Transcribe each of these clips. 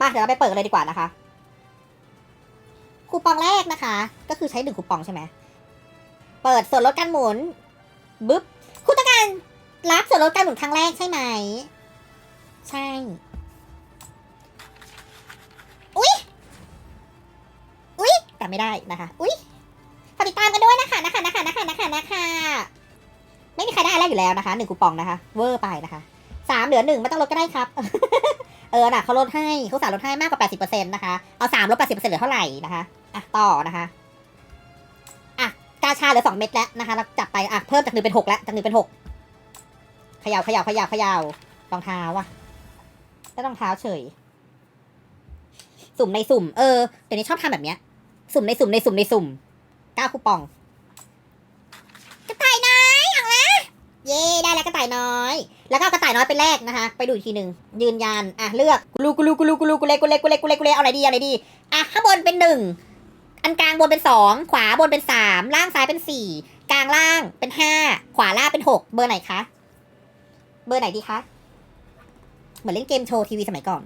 มาเดี๋ยวเราไปเปิดกันเลยดีกว่านะคะ คูปองแรกนะคะ ก็คือใช้หนึ่งคูปองใช่ไหม เปิดส่วนลดการหมุนบึ๊บ คุณต้องการรับส่วนลดการหมุนครั้งแรกใช่ไหม ใช่ อุ๊ย อุ๊ยแต่ไม่ได้นะคะ อุ๊ยฝากติดตามกันด้วยนะคะนะคะนะคะนะคะนะคะนะคะไม่มีใครได้อะไรอยู่แล้วนะคะหนึ่งคูปองนะคะ เวอร์ไปนะคะสามเหลือหนึ่งไม่ต้องลดก็ได้ครับ เออน่ะเขาลดให้เขาสารลดให้มากกว่า 80%นะคะ เอาสามลด80%เหลือเท่าไหร่นะคะอะต่อนะคะอะกาชาเหลือสองเม็ดแล้วนะคะเราจับไปอะเพิ่มจากหนึ่งเป็นหกแล้วจากหนึ่งเป็นหกเขย่าเขย่าเขย่าเขย่ารองเท้าว่ะได้รองเท้าเฉย สุ่มในสุ่ม เออเดี๋ยวนี้ชอบทำแบบเนี้ย สุ่มในสุ่มในสุ่มในสุ่มก้าคูปอง กระต่ายน้อยเอาละเย่ได้แล้วกระต่าย น้อย แล้วก็กระต่ายน้อยไปแลกนะคะ ไปดูอีกทีหนึ่งยืนยันอะเลือกกูรูกูรูกูรูกูรูกูเล็กกูเล็กกูเล็กกูเล็กกูเล็กเอาอะไรดีอะไรดีอะข้างบนเป็นหนึ่งอันกลางบนเป็นสองขวาบนเป็นสามล่างซ้ายเป็นสี่กลางล่างเป็นห้าขวาล่างเป็นหกเบอร์ไหนคะเบอร์ไหนดีคะเหมือนเล่นเกมโชว์ทีวีสมัยก่อน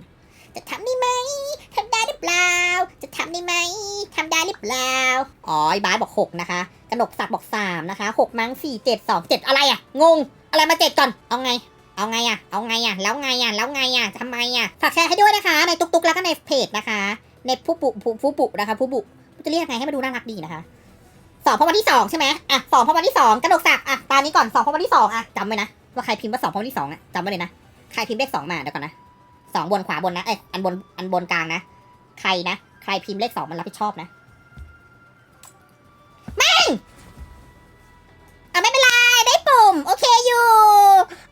จะทำได้ไหมทำได้หรือเปล่า จะทำได้ไหมทำได้หรือเปล่า อ๋อบาสบอกหกนะคะ กนกศักดิ์บอกสามนะคะหกมั้งสี่เจ็ดสองเจ็ดอะไรอะ งง อะไรมาเจ็ดก่อน เอาไง เอาไงอะ เอาไงอะ แล้วไงอะ แล้วไงอะทำไมอะ ฝากแชร์ให้ด้วยนะคะ ในตุกตุกแล้วก็ในเพจนะคะ ในผู้ปุผู้ผู้ปุนะคะ ผู้ปุจะเรียกไงให้มันดูน่ารักดีนะคะสองพราะวันที่สองใช่ไหมอะสองพราะวันที่สองกระดกศักดิ์อะตามนี้ก่อนสองพราะวันที่สองอะจำไว้นะ ว่าใครพิมพ์ว่าสองพราะวันที่สองอะจำไว้เลยนะ ใครพิมพ์เลขสองมาเดี๋ยวก่อนนะสองบนขวาบนนะ เอ้ย อันบน อันบนกลางนะ ใครนะ ใครพิมพ์เลขสองมันรับผิดชอบนะ เคอยู่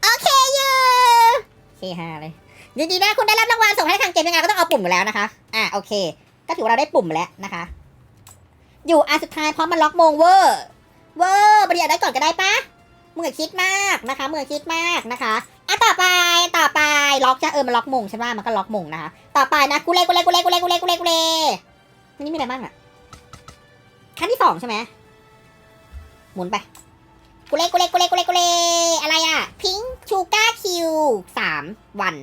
โอเคอยู่โอเคฮาเลยยินดีนะคุณได้รับรางวัลส่งให้ทางเกมยังไงก็ต้องเอาปุ่มอยู่แล้วนะคะ อะโอเค ก็ถือว่าเราได้ปุ่มแล้วนะคะ อยู่อันสุดท้ายเพราะมันล็อกโมงเวอร์เวอร์บริยาได้ก่อนก็ได้ปะมึงอคิดมากนะคะมึงอคิดมากนะคะอะต่อไปต่อไปล็อกจะเออมันล็อกมงใช่ปะมันก็ล็อกมงนะคะ ต่อไปนะกูเล่กูเล่กูเล่กูเล่กูเล่กูเล่กูเล่นี่มีอะไรบ้างอะขั้นที่สองใช่ไหมหมุนไป กูเล่กูเล่กูเล่กูเล่กูเล่อะไรอะ พิงชูก้าคิวสามวัน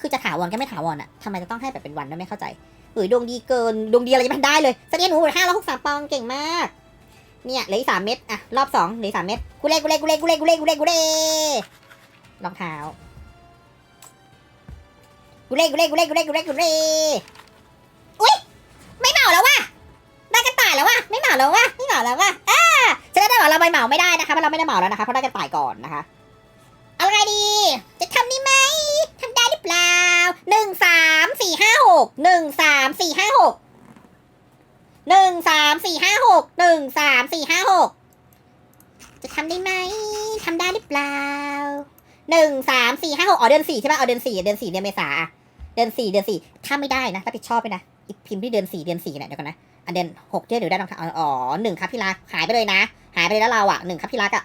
คือจะถาวรก็ไม่ถาวรอะทำไมจะต้องให้แบบเป็นวันด้วยไม่เข้าใจเฮ้ยดวงดีเกินดวงดีอะไรจะไม่ได้เลยเสนียหนูห้าร้อยหกสามปองเก่งมาก เนี่ยเหลืออีกสามเม็ดอะรอบสองเหลืออกสามเม็ดกูเล่กูเล่กูเล่กูเล่กูเล่กูเล่กูเล่รองเท้ากูเล่กูเล่กูเล่กูเล่กูเล่กูเล่อุ้ยไม่เหมาแล้วว่ะ ได้กระต่ายแล้ววะไม่เหมาแล้ววะไม่เหมาแล้ววะอ่าจะได้บอกเราใบเหมาไม่ได้นะคะเพราะเราไม่ได้เหมาแล้วนะคะเพราะได้กันต่ายก่อนนะคะเอาไงดี จะทำได้ไหมทำได้หรือเปล่าหนึ่งสามสี่ห้าหกหนึ่งสามสี่ห้าหกหนึ่งสามสี่ห้าหกหนึ่งสามสี่ห้าหกจะทำได้ไหมทำได้หรือเปล่าหนึ่งสามสี่ห้าหกอ๋อเดือนสี่ใช่ป่ะเอาเดือนสี่เดือนสี่เดือนเมษาเดือนสี่เดือนสี่ถ้าไม่ได้นะรับผิดชอบไปนะอีกพิมพ์ที่เดือนสี่เดือนสี่เนี่ยเดี๋ยวก่อนนะ อันเดนหกเดือนเดี๋ยวได้รองเท้าอ๋อหนึ่งครับพี่รักหายไปเลยนะ หายไปเลยแล้วเราอะหนึ่งครับพี่รักอะ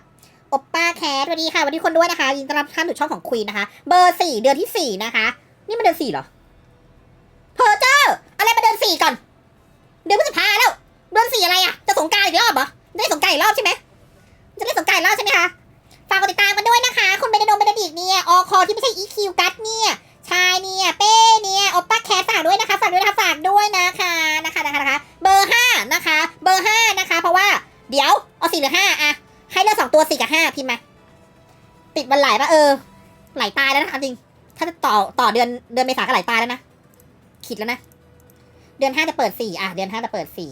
โอปป้าแคทสวัสดีค่ะสวัสดีคนด้วยนะคะยินดีต้อนรับท่านสู่ช่องของควีนนะคะ เบอร์สี่เดือนที่สี่นะคะ นี่มันเดือนสี่เหรอเพอเจอร์อะไรมาเดือนสี่ก่อน เดือนพฤษภาแล้ว เดือนสี่อะไรอะ จะสงการอีกรอบเหรอจะได้สงการอีกรอบใช่ไหมจะได้สงการอีกรอบใช่ไหมคะฝากกดติดตามกันด้วยนะคะ คุณเบนโดมเบนดิกเนี่ยออคอที่ไม่ใช่ EQ กัดเนี่ยชายเนี่ยเป้เนี่ยโอปป้าแคทฝากด้วยนะคะฝากด้วยนะคะฝากด้วยนะคะนะคะนะคะนะคะ เบอร์ห้านะคะ เบอร์ห้านะคะ เพราะว่าเดี๋ยวเอาสี่หรือห้าอะให้เลือกสองตัวสี่กับห้าพิมพ์มา ติดวันไหลปะเออ ไหลตายแล้วนะเอาจริง ถ้าจะต่อต่อเดือนเดือนเมษาก็ไหลตายแล้วนะคิดแล้วนะ เดือนห้าจะเปิดสี่อะเดือนห้าจะเปิดสี่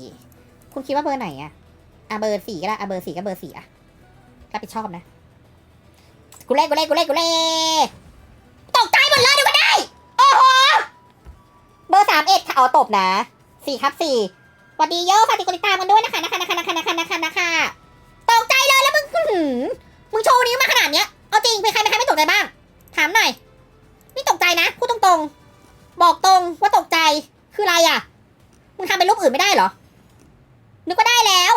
คุณคิดว่าเบอร์ไหนอะอะเบอร์สี่ก็ได้อะเบอร์สี่ก็เบอร์สี่อะรับผิดชอบนะกูเล่กูเล่กูเล่กูเล่ตกใจหมดเลยดี๋ยวก็ได้ โอ้โห เบอร์สามเอ็ดเอาตบนะสี่ครับสี่ สวัสดีโยฝากติดตามกันด้วยนะคะนะคะนะคะนะคะนะคะนะคะนะคะตกใจเลยแล้วมึงมึงโชว์นี้มาขนาดเนี้ยเอาจริงเป็นใครเป็นใครไม่ตกใจบ้าง ถามหน่อยนี่ตกใจนะพูดตรงๆ บอกตรงว่าตกใจคืออะไรอะมึงทำเป็นรูปอื่นไม่ได้เหรอนึกว่าได้แล้ว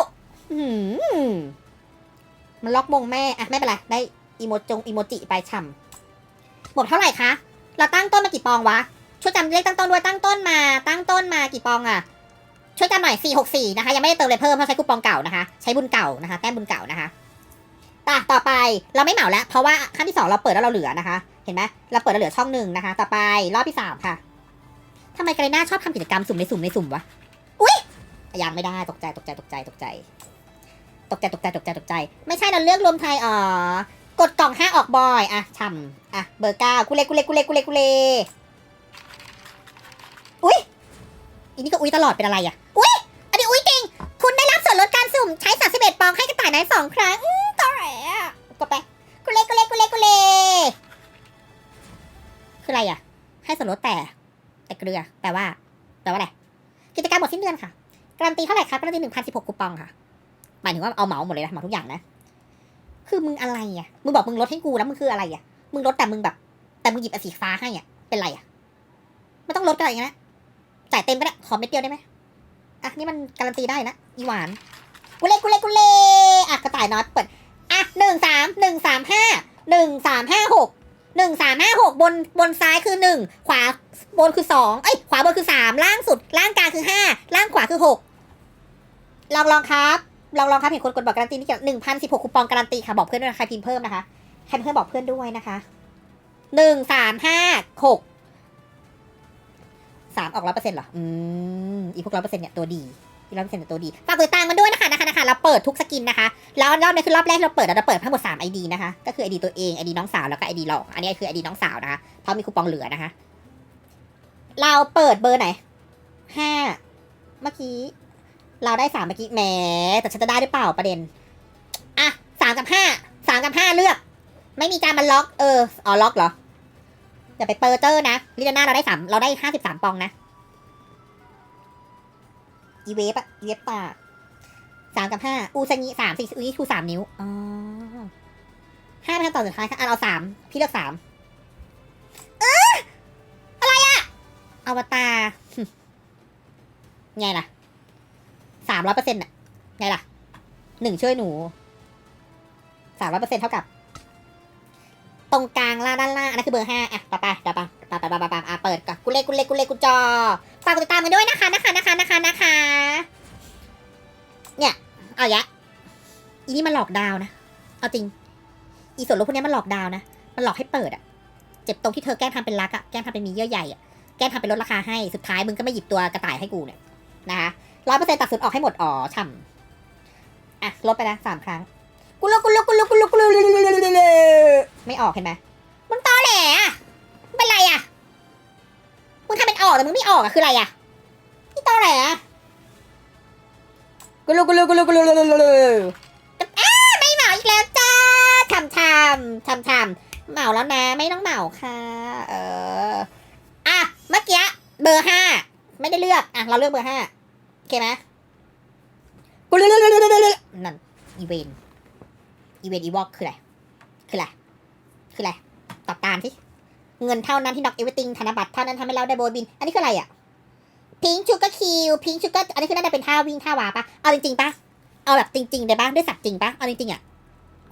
มันล็อกมงแม่อะไม่เป็นไรได้อีโมจงอีโมจิไปฉ่ำหมดเท่าไหร่คะเราตั้งต้นมากี่ปองวะช่วยจำเลขตั้งต้นด้วยตั้งต้นมา ตั้งต้นมากี่ปองอะ ช่วยกันหน่อย 464 นะคะ ยังไม่ได้เติมเลยเพิ่มเพราะใช้คูปองเก่านะคะ ใช้บุญเก่านะคะ แต้มบุญเก่านะคะต่อต่อไปเราไม่เหมาแล้ว เพราะว่าขั้นที่ 2 เราเปิดแล้วเราเหลือนะคะ เห็นไหมเราเปิดแล้วเหลือช่องหนึ่งนะคะ ต่อไปรอบที่ 3 ค่ะทำไมกาเลน่าชอบทำกิจกรรมสุ่มในสุ่มในสุ่มวะ อุ้ยยังไม่ได้ตกใจตกใจตกใจตกใจ ตกใจตกใจตกใจตกใจ ไม่ใช่เราเลือกรวมไทยอ๋อกดกล่องห้าออกบอยอะช่ำอะเบอร์เก้ากุเลกุเลกุเลกุเลกุเลอุ้ย อันนี้ก็อุ้ยตลอดเป็นอะไรอะ อุ้ยอันนี้อุ้ยจริง คุณได้รับส่วนลดการสุ่มใช้ 31ปองให้กระต่ายน้อยสองครั้งต่อแหละกดไปกุเลกุเลกุเลกุเลคืออะไรอะ ให้ส่วนลดแต่แต่เกลือแปลว่าแปลว่าอะไรกิจการมหมดสิ้นเดือนค่ะการันตีเท่าไหร่ครับการันตีหนึ่งพันสิบหกคูปองค่ะหมายถึงว่าเอาเหมาหมดเลยนะเหมาทุกอย่างนะ คือมึงอะไรอะ มึงบอกมึงลดให้กูแล้วมึงคืออะไรอะ มึงลดแต่มึงแบบ แต่มึงหยิบอสีฟ้าให้อะ เป็นไรอะไม่ต้องลดกันอะไรอย่างเงี้ยนะ จ่ายเต็มก็ได้ขอเม็ดเดียวได้ไหมอะนี่มันการันตีได้นะอีหวานกูเล่กูเล่กูเล่อะกระต่ายน้อยเปิดอะหนึ่งสามหนึ่งสามห้าหนึ่งสามห้าหกหนึ่งสามห้าหกบนบนซ้ายคือหนึ่งขวาบนคือสองเอ้ยขวาบนคือสามล่างสุด ล่างกลางคือห้าล่างขวาคือหกลองลองครับลองลองครับเห็นคนกดบอกการันตีนี่เกี่ยวหนึ่งพันสิบหกคูปองการันตีค่ะบอกเพื่อนด้วยนะใครพิมพ์เพิ่มนะคะใครเพิ่มบอกเพื่อนด้วยนะคะหนึ่งสามห้าหก สามออกร้อยเปอร์เซ็นต์เหรอ อืม อีพวกร้อยเปอร์เซ็นต์เนี่ยตัวดีอีร้อยเปอร์เซ็นต์เนี่ยตัวดี ฝากติดตามมันด้วยนะคะนะคะนะคะ เราเปิดทุกสกินนะคะ แล้วรอบนี้คือรอบแรกที่เราเปิดเราเปิดทั้งหมด3 ID นะคะ ก็คือ ID ตัวเอง ID น้องสาวแล้วก็ ID เราอันนี้คือ ID น้องสาวนะคะ เพราะมีคูปองเหลือนะคะ เราเปิดเบอร์ไหนห้าเมื่อกี้ เราได้สามเมื่อกี้แหม แต่ฉันจะได้หรือเปล่าประเด็น อะสามกับห้าสามกับห้าเลือก ไม่มีการมาล็อก เออ อ๋อ ล็อกเหรอ อย่าไปเปิดเจอร์นะลิเดน่าเราได้สามเราได้ห้าสิบสามปองนะอีเวฟอะอีเวฟตาสามกับห้าอูซางิสามสี่อูนี่ชูสามนิ้วอ๋อห้าเป็นคำตอบสุดท้ายค่ะอะเอาสามพี่เลือกสามเอออะไรอะอวตารไงล่ะสามร้อยเปอร์เซ็นต์อะไงล่ะหนึ่งช่วยหนูสามร้อยเปอร์เซ็นต์เท่ากับ ตรงกลางล่างด้านล่างอันนั้นคือเบอร์ห้าอะต่อไปต่อไปต่อไปต่อไปต่อไปอะเปิดก่อนกูเล็กกูเล็กกูเล็กกูจอฝากกดติดตามกันด้วยนะคะนะคะนะคะนะคะนะคะเอายะอีนี่มันหลอกดาวนะ เอาจริง อีส่วนลดพวกนี้มันหลอกดาวนะ มันหลอกให้เปิดอะเจ็บตรงที่เธอแกล้งทำเป็นรักอะแกล้งทำเป็นมีเยื่อใยอะแกล้งทำเป็นลดราคาให้ สุดท้ายมึงก็ไม่หยิบตัวกระต่ายให้กูเนี่ยนะคะร้อยเปอร์เซ็นต์ตัดสุดออกให้หมดอ๋อช่ำอะลดไปนะสามครั้ง กูลกกูลกกูลกกูลกกูล ออกเห็นไหมมันตอแหลอะเป็นไรอะมึงทำเป็นออกแต่มึงไม่ออกอะคืออะไรอะนี่ตอแหลกุลูกุลูกุลูกุลูกุลูกุลูอ้าไม่เหมาอีกแล้วจ้าทำทำทำทำเหมาแล้วนะไม่ต้องเหมาค่ะ เอออะเมื่อกี้เบอร์ห้าไม่ได้เลือกอะเราเลือกเบอร์ห้าโอเคไหมกุลูกุลูกุลูกุลูนั่นอีเวนอีเวนอีวอกคืออะไรคืออะไร คืออะไร ตอบตามสิ เงินเท่านั้นที่ดอกเอเวอร์ติงธนบัตรเท่านั้นทำให้เราได้โบยบิน อันนี้คืออะไรอะ พิงชูก็คิว พิงชูก็อันนี้คือน่าจะเป็นท่าวิ่งท่าวาปะเอาจริงๆปะเอาแบบจริงๆได้ปะด้วยสัตว์จริงปะเอาจริงๆอะ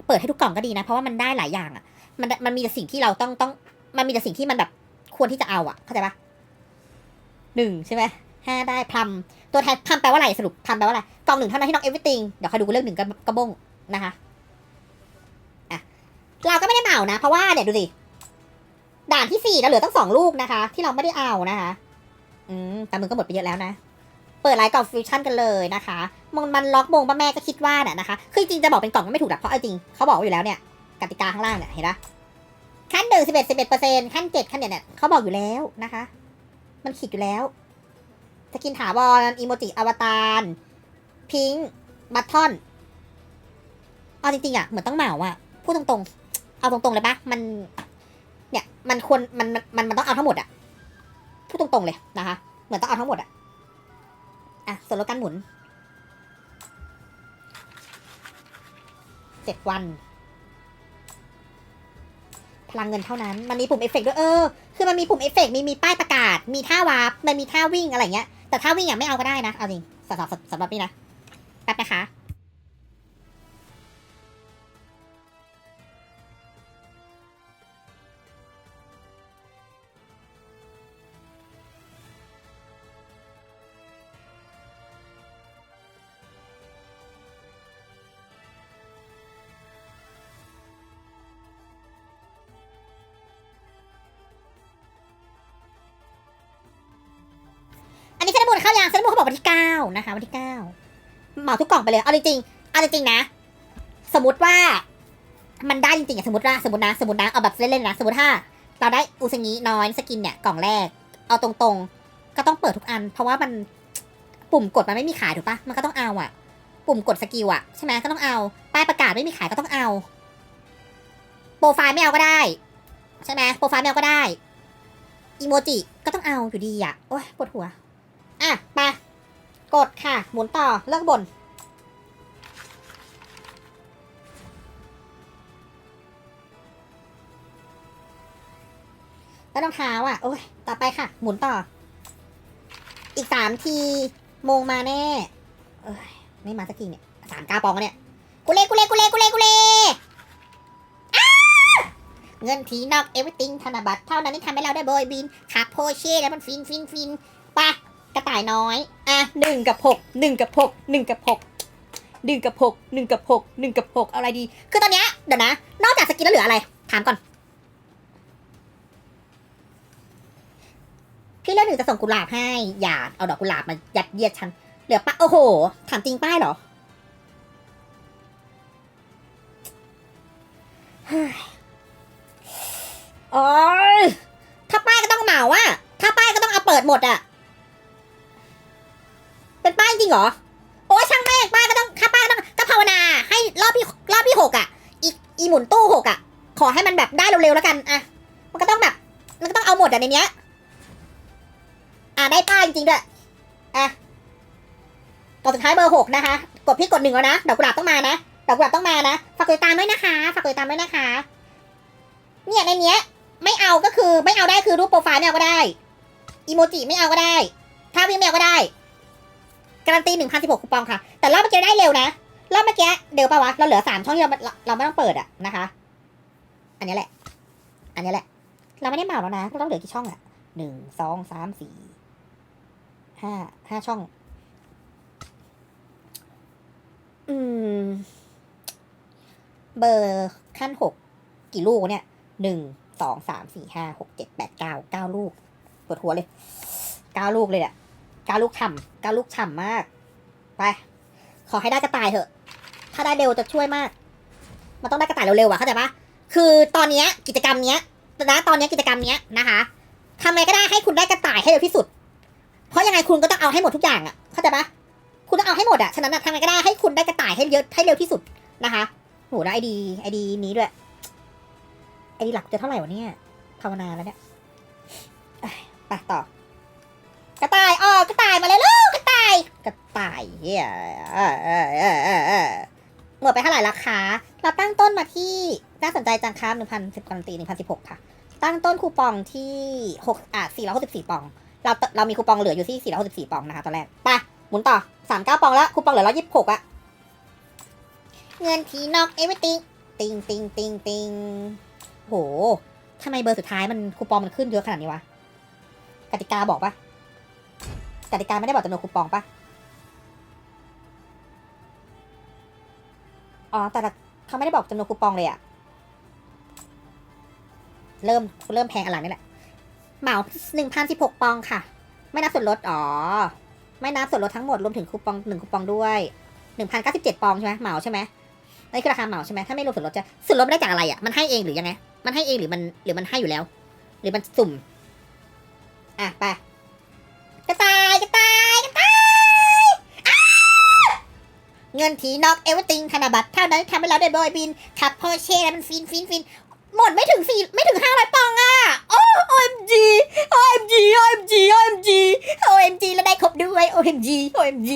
เปิดให้ทุกกล่องก็ดีนะ เพราะว่ามันได้หลายอย่างอะ มันมันมีแต่สิ่งที่เราต้องต้อง มันมีแต่สิ่งที่มันแบบควรที่จะเอาอะ เข้าใจปะหนึ่งใช่ไหมห้าได้พัมตัวแทนพัมแปลว่าอะไรสรุปพัมแปลว่าอะไรกล่องหนึ่งเท่านั้นที่น้องเอฟวิติงเดี๋ยวคอยดูเรื่องหนึ่งกระบงนะคะ เราก็ไม่ได้เหมานะ เพราะว่าเนี่ยดูสิ ด่านที่สี่เราเหลือตั้งสองลูกนะคะ ที่เราไม่ได้เอานะคะ อืมแต่มึงก็หมดไปเยอะแล้วนะ เปิดไลน์กล่องฟิวชั่นกันเลยนะคะมันมันล็อกมงป้าแม่ก็คิดว่าน่ะนะคะ คือจริงจะบอกเป็นกล่องก็ไม่ถูกหรอกเพราะเอาจริงเขาบอกอยู่แล้วเนี่ยกติกาข้างล่างเนี่ยเห็นปะขั้นหนึ่งสิบเอ็ดสิบเอ็ดเปอร์เซ็นต์ขั้นเจ็ดขั้นเนี่ยเนี่ยเขาบอกอยู่แล้วนะคะ มันขีดอยู่แล้วสกินถาวรอีโมจิอวตารพิงค์บัตทอนเอาจริงๆอะเหมือนต้องเหมาอะพูดตรงๆ เอาตรงๆเลยปะมัน เนี่ย มันควรมันมันมันต้องเอาทั้งหมดอะพูดตรงๆเลยนะคะ เหมือนต้องเอาทั้งหมดอะอะส่วนลดการหมุนเจ็ดวัน พลังเงินเท่านั้น มันมีปุ่มเอฟเฟกต์ด้วยเออ คือมันมีปุ่มเอฟเฟกต์มีมีป้ายประกาศ มีท่าวาร์ปมันมีท่าวิ่งอะไรเงี้ย แต่ท่าวิ่งอะไม่เอาก็ได้นะ เอาจริงสำหรับสำหรับนี่นะ เข้ายางเซนต์โมเขาบอกวันที่เก้านะคะ วันที่เก้าเหมาทุกกล่องไปเลย เอาจริงๆเอาจริงๆนะ สมมติว่ามันได้จริงๆอะสมมติว่าสมมตินะสมมตินะเอาแบบเล่นๆนะสมมติถ้าเราได้อุซงิน้อยสกินเนี่ยกล่องแรก เอาตรงๆ ก็ต้องเปิดทุกอัน เพราะว่ามันปุ่มกดมันไม่มีขายถูกปะมันก็ต้องเอาอะปุ่มกดสกิลอะใช่ไหมก็ต้องเอาป้ายประกาศไม่มีขายก็ต้องเอา โปรไฟล์ไม่เอาก็ได้ ใช่ไหมโปรไฟล์ไม่เอาก็ได้อีโมจิก็ต้องเอาอยู่ดีอะโอ้ยปวดหัว อะไปกดค่ะ หมุนต่อเลิกบนแล้วรองเท้าอะ โอ้ย ต่อไปค่ะ หมุนต่อ อีกสามทีโมงมาแน่เอ้ย ไม่มาสักทีเนี่ยสามกาปองเนี่ย กูเล่กูเล่กูเล่กูเล่กูเล่เงินทีนอกเอวิติงธนบัตรเท่านั้นที่ทำให้เราได้โบยบินขับโพเช่แล้วมันฟินฟินฟินไปะ กระต่ายน้อย อะหนึ่งกับหกหนึ่งกับหกหนึ่งกับหกหนึ่งกับหกหนึ่งกับหกหนึ่งกับหกเอาอะไรดี คือตอนเนี้ยเดี๋ยวนะ นอกจากสกินแล้วเหลืออะไร ถามก่อน พี่เลือกหนึ่งจะส่งกุหลาบให้ อย่าเอาดอกกุหลาบมายัดเยียดฉัน เหลือปะโอ้โห ถามจริงป้ายเหรอโอ้ยถ้าป้ายก็ต้องเหมาอะถ้าป้ายก็ต้องเอาเปิดหมดอะ เป็นป้ายจริงเหรอ โอ้ช่างแม่งป้ายก็ต้องถ้าป้ายก็ต้องก็ภาวนาให้รอบที่รอบที่หกอะ อีอีหมุนตู้หกอะ ขอให้มันแบบได้เร็วๆแล้วกันอะมันก็ต้องแบบ มันก็ต้องเอาหมดอะในเนี้ย อ่าได้ป้ายจริงๆด้วยอะกดสุดท้ายเบอร์หกนะคะ กดพี่กดหนึ่งแล้วนะดอกกุหลาบต้องมานะดอกกุหลาบต้องมานะฝากกดติดตามด้วยนะคะฝากกดติดตามด้วยนะคะ เนี่ยในเนี้ย ไม่เอาก็คือไม่เอาได้คือรูปโปรไฟล์ไม่เอาก็ได้อีโมจิไม่เอาก็ได้ ถ้าวิ่งไม่เอาก็ได้ การันตีหนึ่งพันสิบหกคูปองค่ะ แต่รอบเมื่อกี้ได้เร็วนะ รอบเมื่อกี้เดี๋ยวปะวะ เราเหลือสามช่องที่เราเราไม่ต้องเปิดอะนะคะ อันนี้แหละ อันนี้แหละ เราไม่ได้เหมาแล้วนะ เราต้องเหลือกี่ช่องอะหนึ่งสองสามสี่ห้าห้าช่อง อืม เบอร์ขั้นหกกี่ลูกเนี่ยหนึ่งสองสามสี่ห้าหกเจ็ดแปดเก้าเก้าลูกปวดหัวเลยเก้าลูกเลยอะ ก้าลูกฉ่ำก้าลูกฉ่ำมาก ไป ขอให้ได้กระต่ายเถอะ ถ้าได้เร็วจะช่วยมาก มันต้องได้กระต่ายเร็วๆอะเข้าใจปะคือตอนเนี้ยกิจกรรมเนี้ยนะตอนเนี้ยกิจกรรมเนี้ยนะคะทำไงก็ได้ให้คุณได้กระต่ายให้เร็วที่สุด เพราะยังไงคุณก็ต้องเอาให้หมดทุกอย่างอะเข้าใจปะคุณต้องเอาให้หมดอะฉะนั้นอะทำไงก็ได้ให้คุณได้กระต่ายให้เยอะให้เร็วที่สุดนะคะโหแล้วไอดีไอดีนี้ด้วยไอดีหลักจะเท่าไหร่วะเนี่ยภาวนาแล้วเนี่ยไปต่อกระต่าย ต่ายมาเลยลูกกระต่ายกระต่ายเฮียเออเออเออเออเออหมดไปเท่าไหร่ราคาเราตั้งต้นมาที่น่าสนใจจังครับหนึ่งพันสิบการันตีหนึ่งพันสิบหกค่ะ ตั้งต้นคูปองที่หกอะสี่ร้อยหกสิบสี่ปอง เราเรามีคูปองเหลืออยู่ที่สี่ร้อยหกสิบสี่ปองนะคะตอนแรกไปหมุนต่อสามเก้าปองแล้วคูปองเหลือร้อยยี่สิบหกอะเงินทีนอกเอเวอร์ติงติงติงติงติงโหทำไมเบอร์สุดท้ายมันคูปองมันขึ้นเยอะขนาดนี้วะกติกาบอกปะ กติกาไม่ได้บอกจำนวนคูปองปะอ๋อ แต่เขาไม่ได้บอกจำนวนคูปองเลยอะเริ่มเริ่มแพงอนหลังนี่แหละ เหมาหนึ่งพันสิบหกปองค่ะ ไม่นับส่วนลด อ๋อ ไม่นับส่วนลดทั้งหมดรวมถึงคูปองหนึ่งคูปองด้วยหนึ่งพันเก้าสิบเจ็ดปองใช่ไหมเหมาใช่ไหมนี่คือราคาเหมาใช่ไหมถ้าไม่รวมส่วนลดจะส่วนลดไม่ได้จากอะไรอะ มันให้เองหรือยังไง มันให้เองหรือมันหรือมันให้อยู่แล้ว หรือมันสุ่ม อะไป กระต่ายกระต่ายกระต่ายเงินทีนอกเอเวอร์ติงธนบัตรเท่านั้นทำให้เราได้โบยบิน ขับพอเช่แล้วมันฟินฟินฟินหมดไม่ถึงสี่ไม่ถึงห้าร้อยปองอะ โอ้ OMG OMG OMG OMG OMG แล้วได้ครบด้วย OMG OMG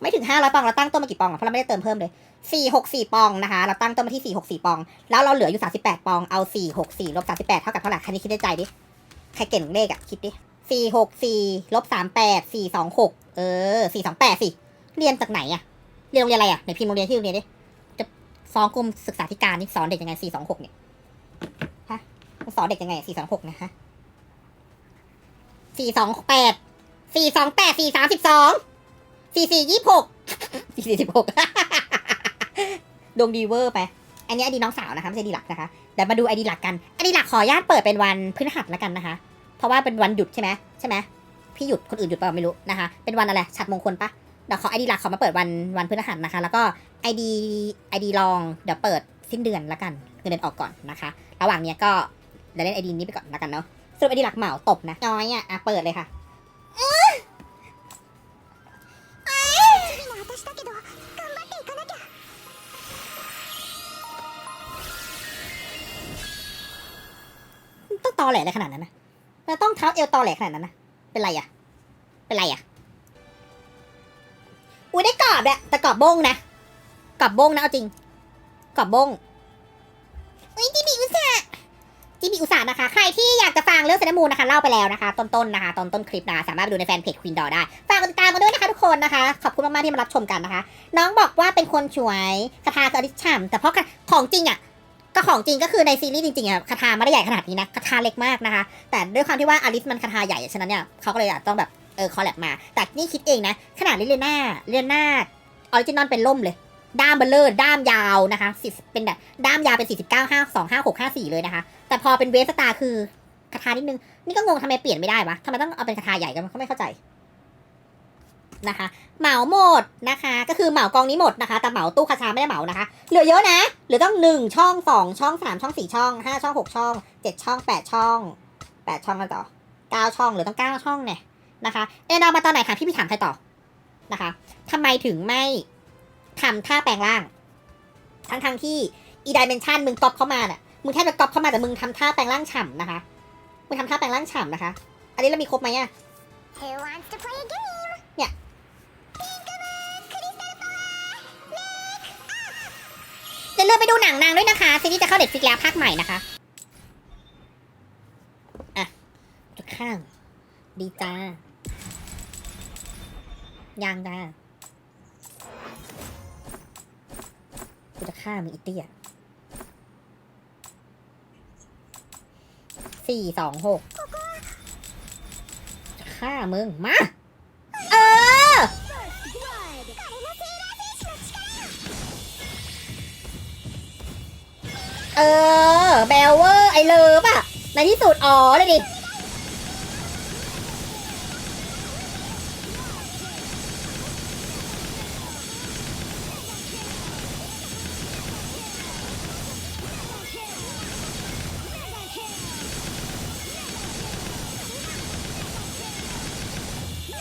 ไม่ถึงห้าร้อยปองเราตั้งต้นมากี่ปองอะเพราะเราไม่ได้เติมเพิ่มเลย สี่หกสี่ปองนะคะ เราตั้งต้นมาที่สี่หกสี่ปอง แล้วเราเหลืออยู่สามสิบแปดปอง เอาสี่หกสี่ลบสามสิบแปดเท่ากับเท่าไหร่ใครนี่คิดในใจดิ ใครเก่งเลขอะคิดดิสี่หกสี่ลบสามแปดสี่สองหกเออสี่สองแปดสิ เรียนจากไหนอะเรียนโรงเรียนอะไรอะไหนพิมพ์โรงเรียนที่โรงเรียนดิ จะฟ้องกรมศึกษาธิการนี่สอนเด็กยังไงสี่สองหกเนี่ย ฮะสอนเด็กยังไงสี่สองหกนะฮะสี่สองแปดสี่สองแปดสี่สามสิบสองสี่สี่ยี่หกสี่สี่สิบหก ดวงดีเวอร์ไป อันนี้ไอดีน้องสาวนะคะไม่ใช่ดีหลักนะคะเดี๋ยวมาดูไอดีหลักกันไอดีหลักขออนุญาตเปิดเป็นวันพฤหัสแล้วกันนะคะ เพราะว่าเป็นวันหยุดใช่ไหมใช่ไหมพี่หยุดคนอื่นหยุดเปล่าไม่รู้นะคะ เป็นวันอะไรฉัดมงคลปะเดี๋ยวขอไอดีหลักขอมาเปิดวันวันพฤหัสนะคะ แล้วก็ไอดีไอดีรองเดี๋ยวเปิดสิ้นเดือนละกันเงินเดือนออกก่อนนะคะ ระหว่างเนี้ยก็เดี๋ยวเล่นไอดีนี้ไปก่อนละกันเนาะสรุปไอดีหลักเหมาตบนะน้อยอะเปิดเลยค่ะ ตอแหลอะไรขนาดนั้นนะเราต้องเท้าเอวตอแหลขนาดนั้นนะเป็นไรอะเป็นไรอะอุ้ยได้กรอบแหละแต่กรอบบงนะกรอบบงนะเอาจริงกรอบบงอุ้ยจิบิอุตสาห์จิบิอุตสาห์นะคะ ใครที่อยากจะฟังเรื่องเซนมูนนะคะเล่าไปแล้วนะคะต้นๆนนะคะตอนต้นคลิปนะคะสามารถไปดูในแฟนเพจควีนดอได้ฝากติดตามกันด้วยนะคะทุกคนนะคะ ขอบคุณมากๆที่มารับชมกันนะคะ น้องบอกว่าเป็นคนช่วยคาถาคืออดิฉ่ำแต่เพราะของจริงอะ ก็ของจริงก็คือในซีรีส์จริงๆอะคาถาไม่ได้ใหญ่ขนาดนี้นะคาถาเล็กมากนะคะ แต่ด้วยความที่ว่าอลิสมันคาถาใหญ่ฉะนั้นเนี่ยเขาก็เลยอะต้องแบบเออคอลแลบมา แต่นี่คิดเองนะ ขนาดลิเลน่าเลน่าออริจินอลเป็นล่มเลย ด้ามเบลเลอร์ ด้ามยาวนะคะสิเป็นแบบด้ามยาวเป็น 49 5 2 5 6 5 4 เลยนะคะ แต่พอเป็นเวสตาคือคาถานิดนึง นี่ก็งงทำไมเปลี่ยนไม่ได้วะทำไมต้องเอาเป็นคาถาใหญ่กันก็ไม่เข้าใจ นะคะ เหมาหมดนะคะ ก็คือเหมากองนี้หมดนะคะ แต่เหมาตู้คาชาไม่ได้เหมานะคะ เหลือเยอะนะเหลือต้องหนึ่งช่องสองช่องสามช่องสี่ช่องห้าช่องหกช่องเจ็ดช่องแปดช่องแปดช่องแล้วต่อเก้าช่องเหลือต้องเก้าช่องเนี่ยนะคะเอ็นเอามาตอนไหนคะพี่พี่ถามใครต่อนะคะทำไมถึงไม่ทำท่าแปลงร่าง ทั้งทั้งๆที่อีดิเมนชันมึงก๊อปเข้ามาน่ะมึงแค่จะก๊อปเข้ามาแต่มึงทำท่าแปลงร่างฉ่ำนะคะมึงทำท่าแปลงร่างฉ่ำนะคะ อันนี้เรามีครบไหมอะ Who wants to อย่าลืมไปดูหนังนางด้วยนะคะซีรีส์จะเข้าเด็ดฟิกแล้วภาคใหม่นะคะอะจะข้าง ดีจ้ายางจ้ากูจะฆ่ามึงอีเตี้ยสี่สองหกจะฆ่ามึง มา อแบลเวอร์ไอเลิฟอะในที่สุดอ๋อเลยดิ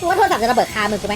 ว่าโทรศัพท์จะระเบิดคามือกูไหม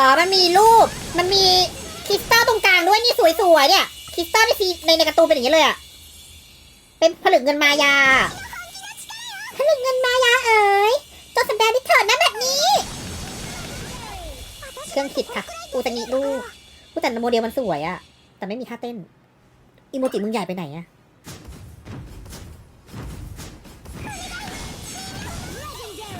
อ๋อ มันมีรูป มันมีคริสตัลตรงกลางด้วยนี่สวยๆเนี่ย คริสตัลในซีในในการ์ตูนเป็นอย่างนี้เลยอะเป็นผลึกเงินมายา ผลึกเงินมายาเอ๋ยจงสำแดงที่เถิดนะแบบนี้ เครื่องคิดค่ะ อูตานิลูกอูแต่โมเดลมันสวยอะแต่ไม่มีท่าเต้น อีโมจิมึงใหญ่ไปไหนอะ